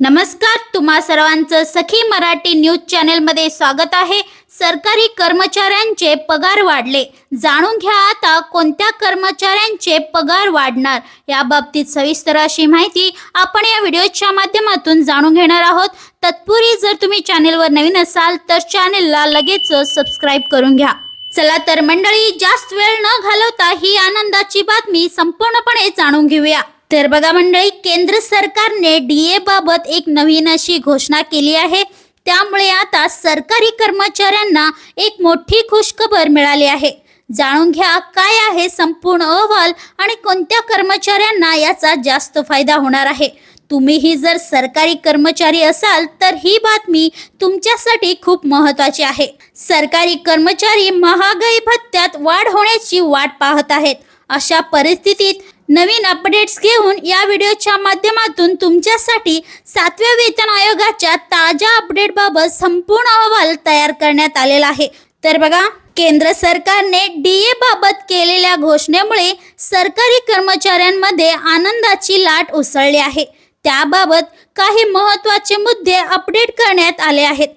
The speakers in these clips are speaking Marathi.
नमस्कार तुम्हा सर्वांचं सखी मराठी न्यूज चॅनेलमध्ये स्वागत आहे. सरकारी कर्मचाऱ्यांचे पगार वाढले. जाणून घ्या आता कोणत्या कर्मचाऱ्यांचे पगार वाढणार. या बाबतीत सविस्तर अशी माहिती आपण या व्हिडिओच्या माध्यमातून जाणून घेणार आहोत. तत्पूर्वी जर तुम्ही चॅनेलवर नवीन असाल तर चॅनेलला लगेच सबस्क्राईब करून घ्या. चला तर मंडळी जास्त वेळ न घालवता ही आनंदाची बातमी संपूर्णपणे जाणून घेऊया. तर बघा मंडळी केंद्र सरकारने डीए बाबत एक नवीन अशी घोषणा केली आहे. त्यामुळे आता सरकारी कर्मचाऱ्यांना एक मोठी खुशखबर मिळाली आहे. जाणून घ्या काय आहे संपूर्ण अहवाल आणि कोणत्या कर्मचाऱ्यांना याचा जास्त फायदा होणार आहे. तुम्हीही जर सरकारी कर्मचारी असाल तर ही बातमी तुमच्यासाठी खूप महत्त्वाची आहे. सरकारी कर्मचारी महागाई भत्त्यात वाढ होण्याची वाट पाहत आहेत. अशा परिस्थितीत नवीन अपडेट्स घेऊन या व्हिडिओच्या माध्यमातून तुमच्यासाठी सातव्या वेतन आयोगाच्या ताज्या अपडेटबाबत संपूर्ण अहवाल तयार करण्यात आलेला आहे. तर बघा केंद्र सरकारने डीए बाबत केलेल्या घोषणेमुळे सरकारी कर्मचाऱ्यांमध्ये आनंदाची लाट उसळली आहे. त्याबाबत काही महत्त्वाचे मुद्दे अपडेट करण्यात आले आहेत.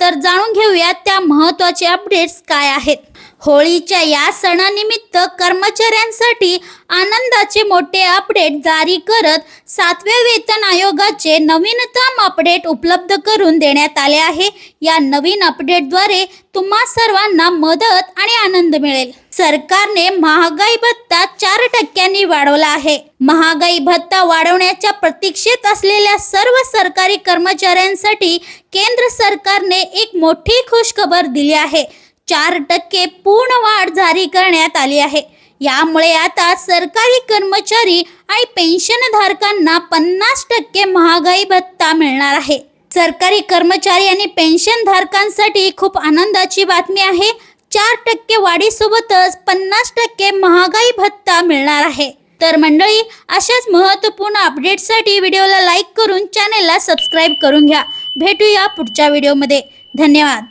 तर जाणून घेऊया त्या महत्त्वाचे अपडेट्स काय आहेत. होळीच्या या सणानिमित्त कर्मचाऱ्यांसाठी आनंदाचे मोठे अपडेट जारी करत सातव्या वेतन आयोगाचे नवीनतम अपडेट उपलब्ध करून देण्यात आले आहे. या नवीन अपडेटद्वारे तुम्हा सर्वांना मदत आणि आनंद मिळेल. सरकारने महागाई भत्ता चार टक्क्यांनी वाढवला आहे. महागाई भत्ता वाढवण्याच्या प्रतीक्षेत असलेल्या सर्व सरकारी कर्मचाऱ्यांसाठी केंद्र सरकारने एक मोठी खुशखबर दिली आहे. चार टक्के पूर्ण वाढ जारी करण्यात आली आहे. यामुळे आता सरकारी कर्मचारी आणि पेन्शनधारकांना पन्नास टक्के महागाई भत्ता मिळणार आहे. सरकारी कर्मचारी आणि पेन्शनधारकांसाठी खूप आनंदाची बातमी आहे. चार टक्के वाढीसोबतच पन्नास टक्के महागाई भत्ता मिळणार आहे. तर मंडळी अशाच महत्त्वपूर्ण अपडेटसाठी व्हिडिओला लाईक करून चॅनेलला सबस्क्राईब करून घ्या. भेटूया पुढच्या व्हिडिओमध्ये. धन्यवाद.